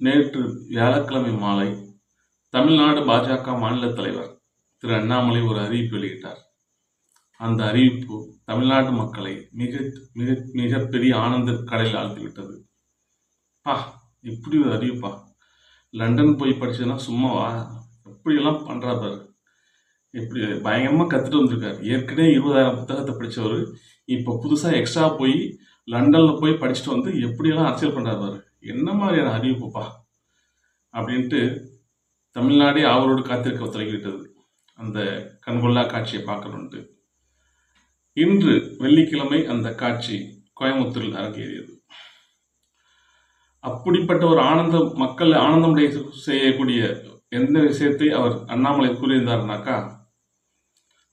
நேற்று வியாழக்கிழமை மாலை தமிழ்நாடு பாஜக மாநில தலைவர் திரு அண்ணாமலை ஒரு அறிவிப்பு வெளியிட்டார். அந்த அறிவிப்பு தமிழ்நாட்டு மக்களை மிக மிக மிகப்பெரிய ஆனந்த கடையில் ஆழ்த்திவிட்டது. பா இப்படி ஒரு அறிவிப்பா? லண்டன் போய் படிச்சதுன்னா சும்மாவா எப்படியெல்லாம் பண்ணுறா பாரு. எப்படி பயங்கரமாக கற்றுட்டு வந்திருக்காரு. ஏற்கனவே இருபதாயிரம் புத்தகத்தை படித்தவர் இப்போ புதுசாக எக்ஸ்ட்ரா போய் லண்டனில் போய் படிச்சுட்டு வந்து எப்படியெல்லாம் அரசியல் பண்ணுறாரு பாரு. என்ன மாதிரியான அறிவிப்புப்பா? அப்படின்ட்டு தமிழ்நாடே ஆவலோடு காத்திருக்க தொடங்கிவிட்டது அந்த கண்கொள்ளா காட்சியை பார்க்கணுன்ட்டு இன்று வெள்ளிக்கிழமை அந்த காட்சி கோயம்புத்தூரில் அரங்கேறியது. அப்படிப்பட்ட ஒரு ஆனந்தம் மக்கள் ஆனந்தமுடைய செய்யக்கூடிய எந்த விஷயத்தை அவர் அண்ணாமலை கூறியிருந்தார்னாக்கா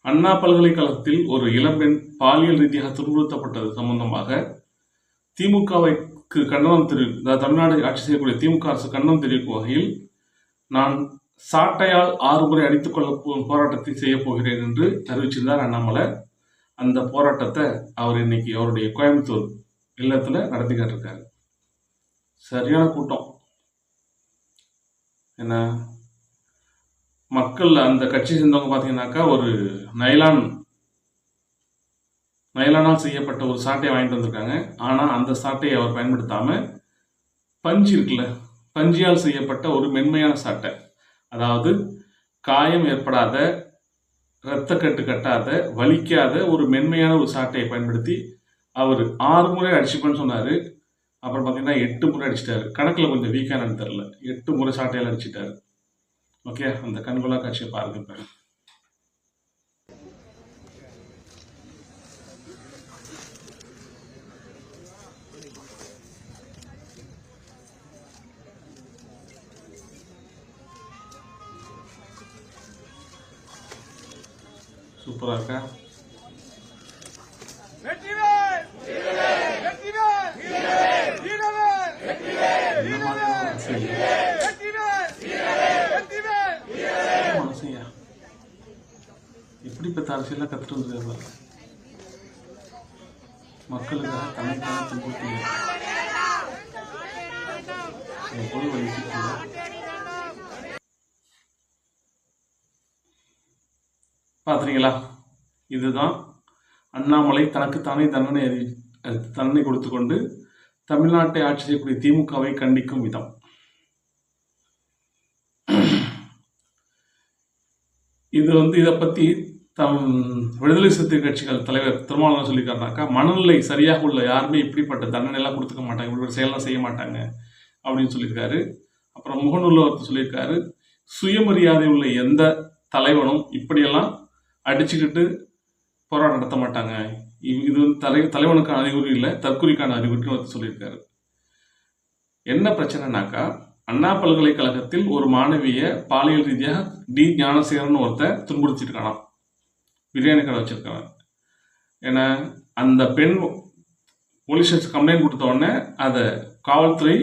அண்ணா பல்கலைக்கழகத்தில் ஒரு இளம்பெண் பாலியல் ரீதியாக துன்புறுத்தப்பட்டது சம்பந்தமாக திமுகவை கண்டனம் தெரி தமிழ்நாடு ஆட்சி செய்யக்கூடிய திமுக அரசு கண்டனம் தெரிவிக்கும் வகையில் நான் சாட்டையால் ஆறு முறை அடித்துக் கொள்ள போராட்டத்தை செய்ய போகிறேன் என்று அறிவிச்சிருந்தார் அண்ணாமலை. அந்த போராட்டத்தை அவர் இன்னைக்கு அவருடைய கோயம்புத்தூர் இல்லத்துல நடத்திக்கிட்டு இருக்காரு சரியான கூட்டம். என்ன மக்கள் அந்த கட்சி சேர்ந்தவங்க பார்த்தீங்கன்னாக்கா ஒரு நைலான் நைலானால் செய்யப்பட்ட ஒரு சாட்டையை வாங்கிட்டு வந்திருக்காங்க. ஆனால் அந்த சாட்டையை அவர் பயன்படுத்தாம பஞ்சு இருக்குல்ல பஞ்சியால் செய்யப்பட்ட ஒரு மென்மையான சாட்டை. அதாவது காயம் ஏற்படாத இரத்தக்கட்டு கட்டாத வலிக்காத ஒரு மென்மையான ஒரு சாட்டையை பயன்படுத்தி அவர் ஆறு முறை அடிச்சுப்பேன்னு சொன்னார். அப்புறம் பார்த்தீங்கன்னா எட்டு முறை அடிச்சிட்டாரு. கணக்கில் கொஞ்சம் வீக்கானு தெரில எட்டு முறை சாட்டையால் அடிச்சிட்டாரு. ஓகே அந்த கண்கொள்ளா காட்சியை பாருங்க இப்போ. சூப்பராக இருக்கேன் என்ன மனசையா எப்படிப்பட்ட அரசியலாம் கற்றுட்டு மக்களுக்காக தனக்காக துன்புறுத்தி போய் வலிக்கிட்டு பார்த்துறீங்களா இதுதான் அண்ணாமலை தனக்குத்தானே தண்டனை அறி தண்டனை கொடுத்து கொண்டு தமிழ்நாட்டை ஆட்சி செய்யக்கூடிய திமுகவை கண்டிக்கும் விதம். இது வந்து இதை பற்றி தம் விடுதலை சிறுத்தை கட்சிகள் தலைவர் திருமாவளவன் சொல்லியிருக்காருனாக்கா மனநிலை சரியாக உள்ள யாருமே இப்படிப்பட்ட தண்டனைலாம் கொடுத்துக்க மாட்டாங்க இப்படி ஒரு செயலாம் செய்ய மாட்டாங்க அப்படின்னு சொல்லியிருக்காரு. அப்புறம் முகநூலில் ஒருத்தர் சொல்லியிருக்காரு சுயமரியாதை உள்ள எந்த தலைவனும் இப்படியெல்லாம் அடிச்சுக்கிட்டு போராட்டம் நடத்த மாட்டாங்க. இது வந்து தலை தலைவனுக்கான அறிகுறி இல்லை தற்கொலைக்கான அறிகுறின்னு சொல்லியிருக்காரு. என்ன பிரச்சனைனாக்கா அண்ணா பல்கலைக்கழகத்தில் ஒரு மாணவியை பாலியல் ரீதியாக டி ஞானசேகரன் ஒருத்தர் துன்புறுத்திருக்கானாம் பிரியாணி கடை வச்சிருக்கான் ஏன்னா அந்த பெண் போலீஸ் கம்ப்ளைண்ட் கொடுத்த உடனே அதை காவல்துறை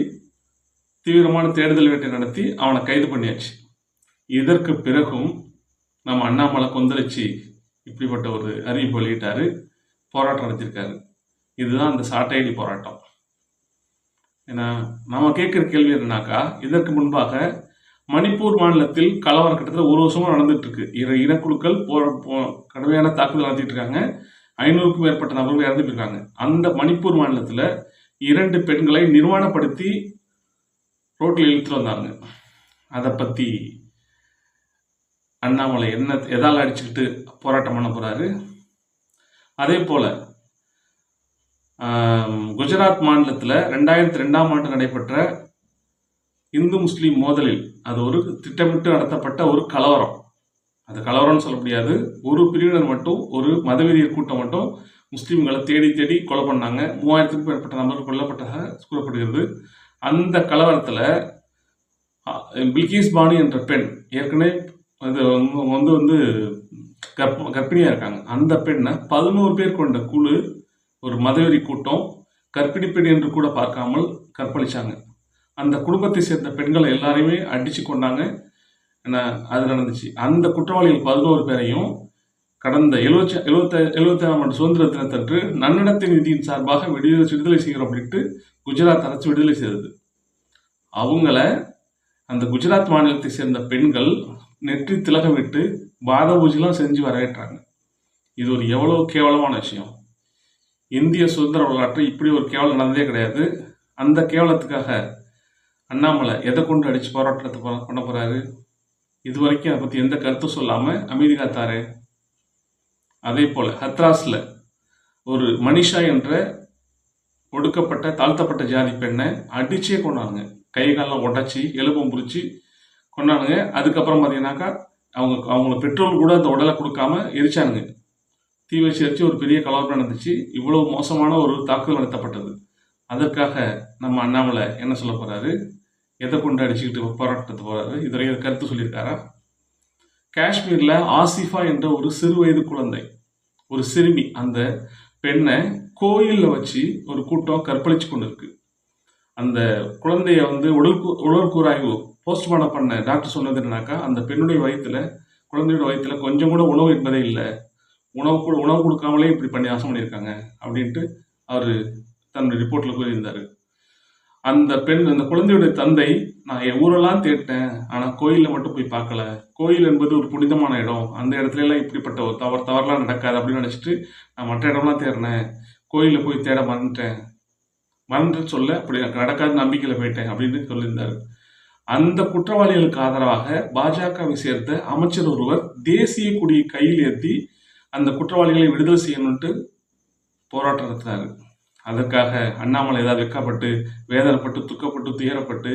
தீவிரமான தேடுதல் வேட்டை நடத்தி அவனை கைது பண்ணியாச்சு. இதற்கு பிறகும் நம்ம அண்ணாமலை கொந்தளிச்சு இப்படிப்பட்ட ஒரு அறிவிப்பு வெளியிட்டாரு போராட்டம் நடத்தியிருக்காரு. இதுதான் அந்த சாட்டையடி போராட்டம். ஏன்னா நம்ம கேட்குற கேள்வி என்னன்னாக்கா இதற்கு முன்பாக மணிப்பூர் மாநிலத்தில் கலவரம் கிட்டத்தட்ட ஒரு வருஷமாக நடந்துட்டு இருக்கு இரு இனக்குழுக்கள் போற போ- கடுமையான தாக்குதல் நடத்திட்டு இருக்காங்க ஐநூறுக்கும் மேற்பட்ட நபர்கள் இறந்து போயிருக்காங்க. அந்த மணிப்பூர் மாநிலத்தில் இரண்டு பெண்களை நிர்வாணப்படுத்தி ரோட்டில் இழுத்துட்டு வந்தாங்க. அதை பற்றி அண்ணாமலை என்ன எதால் அடிச்சுக்கிட்டு போராட்டம் பண்ண போகிறாரு அதே போல் குஜராத் மாநிலத்தில் ரெண்டாயிரத்தி ரெண்டாம் ஆண்டு நடைபெற்ற இந்து முஸ்லீம் மோதலில் அது ஒரு திட்டமிட்டு நடத்தப்பட்ட ஒரு கலவரம். அது கலவரம்னு சொல்ல முடியாது. ஒரு பிரிவினர் மட்டும் ஒரு மதவெறியர் கூட்டம் மட்டும் முஸ்லீம்களை தேடி தேடி கொலை பண்ணாங்க. மூவாயிரத்துக்கும் மேற்பட்ட நபர்கள் கொல்லப்பட்டதாக கூறப்படுகிறது. அந்த கலவரத்தில் பில்கிஸ் பானு என்ற பெண் ஏற்கனவே அது வந்து வந்து வந்து கர்ப்ப கர்ப்பிணியாக இருக்காங்க. அந்த பெண்ணை பதினோரு பேர் கொண்ட குழு ஒரு மதவெறி கூட்டம் கற்பிணி பெண் என்று கூட பார்க்காமல் கற்பழிச்சாங்க. அந்த குடும்பத்தை சேர்ந்த பெண்களை எல்லாரையுமே அடித்து கொண்டாங்க. என்ன அது நடந்துச்சு. அந்த குற்றவாளிகள் பதினோரு பேரையும் கடந்த எழுபத்தி எழுபத்த எழுபத்தாம் ஆண்டு சுதந்திர தினத்தன்று நன்னடத்தை நிதியின் சார்பாக விடுதலை விடுதலை செய்கிறோம் அப்படின்ட்டு குஜராத் அரசு விடுதலை செய்தது. அவங்கள அந்த குஜராத் மாநிலத்தை சேர்ந்த பெண்கள் நெற்றி திலகமிட்டு பாத பூஜைலாம் செஞ்சு வரவேற்றாங்க. இது ஒரு எவ்வளோ கேவலமான விஷயம். இந்திய சுதந்திர வரலாற்று இப்படி ஒரு கேவலம் நடந்ததே கிடையாது. அந்த கேவலத்துக்காக அண்ணாமலை எதை கொண்டு அடித்து போராட்டத்தை பண்ண போகிறாரு இது வரைக்கும் அதை பற்றி எந்த கருத்தும் சொல்லாமல் அமைதி காத்தாரு? அதே போல் ஹத்ராஸில் ஒரு மனிஷா என்ற ஒடுக்கப்பட்ட தாழ்த்தப்பட்ட ஜாதி பெண்ணை அடிச்சே கொண்டாங்க. கை காலெல்லாம் உடச்சி எலும்பம் பிடிச்சி கொண்டானுங்க. அதுக்கப்புறம் பார்த்தீங்கன்னாக்கா அவங்க அவங்கள பெட்ரோல் கூட அந்த உடலை கொடுக்காம எரிச்சானுங்க. தீ வச்சு எரிச்சு ஒரு பெரிய கலவரம் நடந்துச்சு. இவ்வளவு மோசமான ஒரு தாக்குதல் நடத்தப்பட்டது. அதற்காக நம்ம அண்ணாமலை என்ன சொல்ல போறாரு? எதை கொண்டு அடிச்சுக்கிட்டு போராட்டத்து போறாரு? இதுவரை கருத்து சொல்லியிருக்காரா? காஷ்மீர்ல ஆசிஃபா என்ற ஒரு சிறு வயது குழந்தை ஒரு சிறுமி அந்த பெண்ணை கோயிலில் வச்சு ஒரு கூட்டம் கற்பழிச்சு கொண்டு இருக்கு அந்த குழந்தைய வந்து உடல் கூ- உடற்கூறாய்வு போஸ்ட்மார்ட்டம் பண்ண டாக்டர் சொன்னது என்னன்னாக்கா அந்த பெண்ணுடைய வயிற்றுல குழந்தையோட வயிற்றுல கொஞ்சம் கூட உணவு என்பதே இல்லை. உணவு கூட உணவு கொடுக்காமலே இப்படி பண்ணி நாசம் பண்ணியிருக்காங்க அப்படின்ட்டு அவர் தன்னுடைய ரிப்போர்ட்டில் கூறியிருந்தார். அந்த பெண் அந்த குழந்தையுடைய தந்தை நான் என் ஊரெல்லாம் தேடிட்டேன் ஆனால் கோயிலில் மட்டும் போய் பார்க்கல. கோயில் என்பது ஒரு புனிதமான இடம். அந்த இடத்துல எல்லாம் இப்படிப்பட்ட ஒரு தவறு தவறுலாம் நடக்காது அப்படின்னு நினச்சிட்டு நான் மற்ற இடம்லாம் தேடினேன். கோயிலில் போய் தேட மறந்துட்டேன். மறந்து சொல்ல அப்படி எனக்கு நடக்காத நம்பிக்கையில் போயிட்டேன் அப்படின்னு சொல்லியிருந்தார். அந்த குற்றவாளிகளுக்கு ஆதரவாக பாஜகவை சேர்ந்த அமைச்சர் ஒருவர் தேசிய கொடியை கையில் ஏற்றி அந்த குற்றவாளிகளை விடுதலை செய்யணும்ட்டு போராட்டம் நடத்தினார். அதற்காக அண்ணாமலை ஏதாவது வெக்கப்பட்டு வேதனைப்பட்டு துக்கப்பட்டு துயரப்பட்டு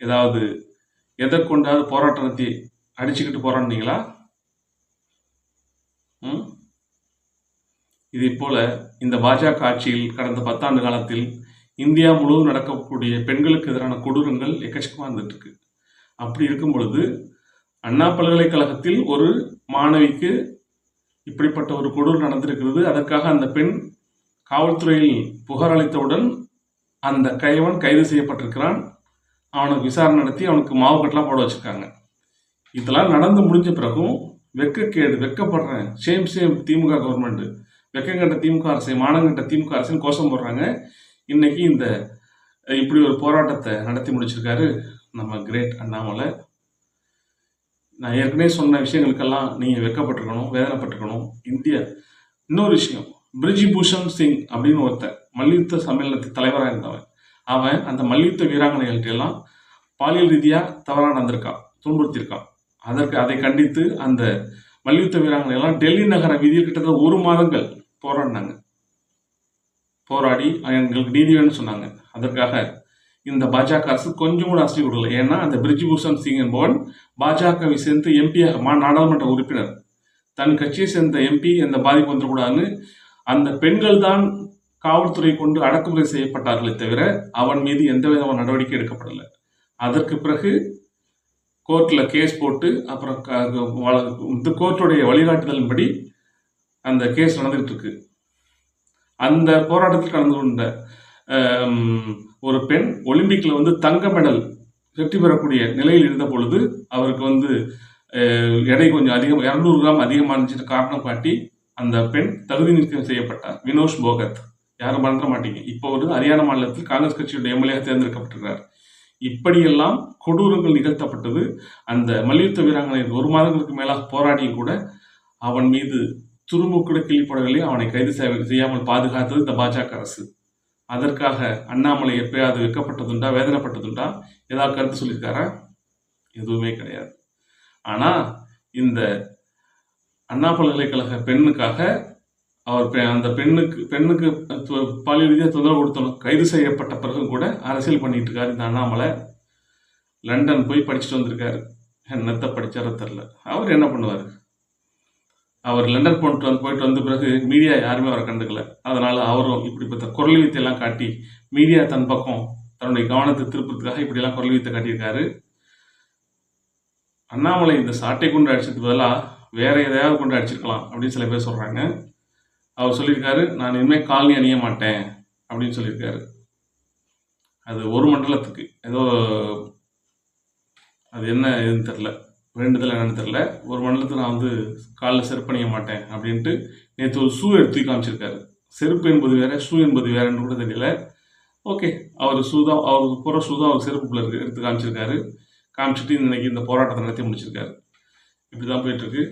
ஏதாவது எதை கொண்டாவது போராட்டம் நடத்தி அடிச்சுக்கிட்டு போராடினீங்களா? இதே போல இந்த பாஜக ஆட்சியில் கடந்த பத்தாண்டு காலத்தில் இந்தியா முழுவதும் நடக்கக்கூடிய பெண்களுக்கு எதிரான கொடூரங்கள் எக்கச்சக்கமாக இருந்துட்டு இருக்கு அப்படி இருக்கும் பொழுது அண்ணா பல்கலைக்கழகத்தில் ஒரு மாணவிக்கு இப்படிப்பட்ட ஒரு கொடூரம் நடந்திருக்கிறது. அதற்காக அந்த பெண் காவல்துறையில் புகார் அளித்தவுடன் அந்த கைவன் கைது செய்யப்பட்டிருக்கிறான். அவனுக்கு விசாரணை நடத்தி அவனுக்கு மாவு கட்டலாம் போட வச்சுருக்காங்க. இதெல்லாம் நடந்து முடிஞ்ச பிறகும் வெக்கக்கேடு வெக்கப்படுறேன் சேம் சேம் திமுக கவர்மெண்ட்டு வெக்கங்கட்ட திமுக அரசு மானங்கட்ட திமுக அரசுன்னு கோஷம் போடுறாங்க. இன்னைக்கு இந்த இப்படி ஒரு போராட்டத்தை நடத்தி முடிச்சிருக்காரு நம்ம கிரேட் அண்ணாமலை. நான் ஏற்கனவே சொன்ன விஷயங்களுக்கெல்லாம் நீங்கள் வெக்கப்பட்டிருக்கணும் வேதனைப்பட்டிருக்கணும். இந்தியா இன்னொரு விஷயம் பிரிஜிபூஷன் சிங் அப்படின்னு ஒருத்தன் மல்யுத்த சம்மேளனத்து தலைவராக இருந்தவன். அவன் அந்த மல்யுத்த வீராங்கனைகள்ட்ட எல்லாம் பாலியல் ரீதியாக தவறாக நடந்திருக்கான் துன்புறுத்தியிருக்கான். அதற்கு அதை கண்டித்து அந்த மல்யுத்த வீராங்கனை எல்லாம் டெல்லி நகர வீதியில் கிட்டத்தட்ட ஒரு மாதங்கள் போராடினாங்க. போராடி எங்களுக்கு நீதி வேணும்னு சொன்னாங்க. அதற்காக இந்த பாஜக அரசு கொஞ்சம் கூட அசதி கொடுக்கல. ஏன்னா அந்த பூஷன் சிங் என்பவன் பாஜகவை சேர்ந்து எம்பியாக மா நாடாளுமன்ற உறுப்பினர். தன் கட்சியை சேர்ந்த எம்பி எந்த பாதிப்பு வந்துடக்கூடாதுன்னு அந்த பெண்கள் தான் காவல்துறை கொண்டு அடக்குமுறை செய்யப்பட்டார்களே தவிர அவன் மீது எந்த விதமான நடவடிக்கை எடுக்கப்படலை. அதற்கு பிறகு கோர்ட்டில் கேஸ் போட்டு அப்புறம் க- இந்த கோர்ட்டுடைய வழிகாட்டுதலின்படி அந்த கேஸ் நடந்துகிட்டு இருக்கு. அந்த போராட்டத்தில் கலந்து கொண்ட ஒரு பெண் ஒலிம்பிக்கில் வந்து தங்க மெடல் வெற்றி பெறக்கூடிய நிலையில் இருந்த பொழுது அவருக்கு வந்து எடை கொஞ்சம் அதிகம் இரநூறு கிராம் அதிகமாக காரணம் காட்டி அந்த பெண் தகுதி நீக்கம் செய்யப்பட்டார். வினோஷ் போகத். யாரும் மறந்துட மாட்டீங்க. இப்போ வந்து ஹரியானா மாநிலத்தில் காங்கிரஸ் கட்சியுடைய எம்எல்ஏ தேர்ந்தெடுக்கப்பட்டிருக்கிறார். இப்படியெல்லாம் கொடூரங்கள் நிகழ்த்தப்பட்டது. அந்த மல்யுத்த வீராங்கனை ஒரு மாதங்களுக்கு மேலாக போராடியும் கூட அவன் மீது துரும்பு கூட கிழிப்படவில்லை அவனை கைது செய்ய- செய்யாமல் பாதுகாத்தது இந்த பாஜக அரசு. அதற்காக அண்ணாமலை எப்பயாவது வெக்கப்பட்டதுண்டா வேதனைப்பட்டதுண்டா? ஏதாவது கருத்து சொல்லியிருக்காரா? எதுவுமே கிடையாது. ஆனால் இந்த அண்ணா பல்கலைக்கழக பெண்ணுக்காக அவர் பெ- அந்த பெண்ணுக்கு பெண்ணுக்கு து- பாலியல் ரீதியாக தொந்தரவு கொடுத்தணும் கைது செய்யப்பட்ட பிறகு கூட அரசியல் பண்ணிட்டு இருக்காரு இந்த அண்ணாமலை. லண்டன் போய் படிச்சுட்டு வந்திருக்காரு. என்னத்தை படிச்சாரோ தெரில அவர் என்ன பண்ணுவார்? அவர் லண்டன் போட்டு வந்து போயிட்டு வந்த பிறகு மீடியா யாருமே அவரை கண்டுக்கல. அதனால அவரும் இப்படிப்பட்ட குரல் வித்தையெல்லாம் காட்டி மீடியா தன் பக்கம் தன்னுடைய கவனத்தை திருப்பத்துக்காக இப்படியெல்லாம் குரல் வித்தை காட்டியிருக்காரு. அண்ணாமலை இந்த சாட்டை கொண்டு அடிச்சதுக்கு பதிலாக வேற எதையாவது கொண்டு அடிச்சிருக்கலாம் அப்படின்னு சில பேர் சொல்றாங்க. அவர் சொல்லியிருக்காரு நான் இனிமேல் காலனி அணிய மாட்டேன் அப்படின்னு சொல்லியிருக்காரு. அது ஒரு மண்டலத்துக்கு. ஏதோ அது என்ன எதுன்னு தெரில வேண்டுதல் என்னன்னு தெரில ஒரு மண்டலத்தை நான் வந்து காலில் செருப்பணிய மாட்டேன் அப்படின்ட்டு நேற்று ஒரு ஷூ எடுத்து காமிச்சிருக்காரு. செருப்பு என்பது வேற ஷூ என்பது வேறன்னு கூட தெரியல. ஓகே அவர் சூதா அவருக்கு போகிற சூதா அவர் செருப்புல இருக்கு எடுத்து காமிச்சிருக்காரு. காமிச்சிட்டு இன்னைக்கு இந்த போராட்டத்தை நடத்தி முடிச்சிருக்காரு. இப்படி தான் போயிட்டுருக்கு